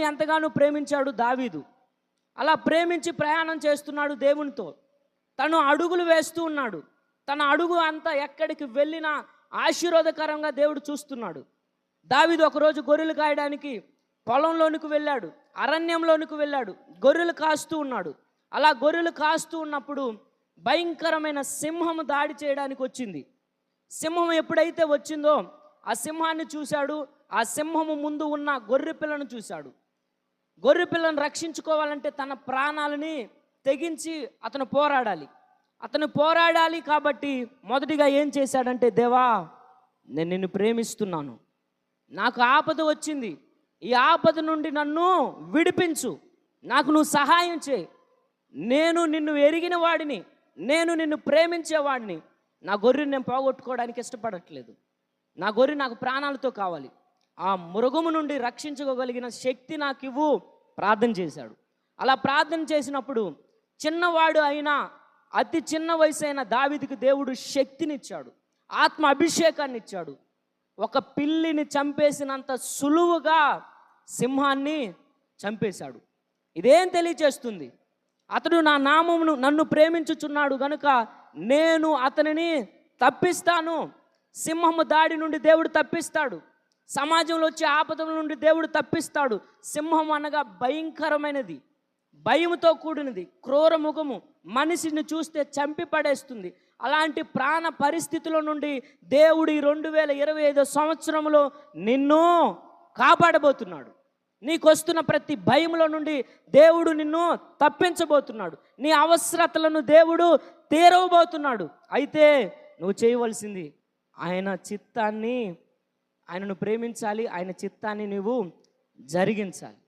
ఎంతగానో ప్రేమించాడు దావీదు. అలా ప్రేమించి ప్రయాణం చేస్తున్నాడు దేవునితో. తను అడుగులు వేస్తూ ఉన్నాడు. తన అడుగు అంతా ఎక్కడికి వెళ్ళినా ఆశీర్వాదకరంగా దేవుడు చూస్తున్నాడు. దావీదు ఒకరోజు గొర్రెలు కాయడానికి పొలంలోనికి వెళ్ళాడు. అరణ్యంలోనికి వెళ్ళాడు. గొర్రెలు కాస్తూ ఉన్నాడు. అలా గొర్రెలు కాస్తూ ఉన్నప్పుడు భయంకరమైన సింహం దాడి చేయడానికి వచ్చింది. సింహం ఎప్పుడైతే వచ్చిందో ఆ సింహాన్ని చూశాడు. ఆ సింహము ముందు ఉన్న గొర్రె పిల్లను చూశాడు. గొర్రె పిల్లను రక్షించుకోవాలంటే తన ప్రాణాలని తెగించి అతను పోరాడాలి. అతను పోరాడాలి కాబట్టి మొదటిగా ఏం చేశాడంటే దేవా నేను నిన్ను ప్రేమిస్తున్నాను. నాకు ఆపద వచ్చింది. ఈ ఆపద నుండి నన్ను విడిపించు. నాకు నువ్వు సహాయం చేయి. నేను నిన్ను ఎరిగిన వాడిని. నేను నిన్ను ప్రేమించేవాడిని నా గొర్రెని నేను పోగొట్టుకోవడానికి ఇష్టపడట్లేదు. నా గొర్రె నాకు ప్రాణాలతో కావాలి. ఆ మృగము నుండి రక్షించుకోగలిగిన శక్తి నాకు ఇవ్వు ప్రార్థన చేశాడు. అలా ప్రార్థన చేసినప్పుడు చిన్నవాడు అయినా అతి చిన్న వయసు అయిన దావిదికి దేవుడు శక్తినిచ్చాడు. ఆత్మ అభిషేకాన్ని ఇచ్చాడు ఒక పిల్లిని చంపేసినంత సులువుగా సింహాన్ని చంపేశాడు. ఇదేం తెలియచేస్తుంది? అతడు నా నామమును నన్ను ప్రేమించుచున్నాడు గనుక నేను అతనిని తప్పిస్తాను. సింహము దాడి నుండి దేవుడు తప్పిస్తాడు. సమాజంలో వచ్చే ఆపదల నుండి దేవుడు తప్పిస్తాడు. సింహం అనగా భయంకరమైనది. భయముతో కూడినది. క్రూర ముఖము మనిషిని చూస్తే చంపి పడేస్తుంది. అలాంటి ప్రాణ పరిస్థితుల నుండి దేవుడు ఈ రెండు వేల ఇరవై ఐదో సంవత్సరంలో నిన్ను కాపాడబోతున్నాడు. నీకు వస్తున్న ప్రతి భయంలో నుండి దేవుడు నిన్ను తప్పించబోతున్నాడు. నీ అవసరతలను దేవుడు తీరవబోతున్నాడు అయితే నువ్వు చేయవలసింది ఆయన చిత్తాన్ని ఆయనను ప్రేమించాలి ఆయన చిత్తాన్ని నువ్వు జరిగించాలి.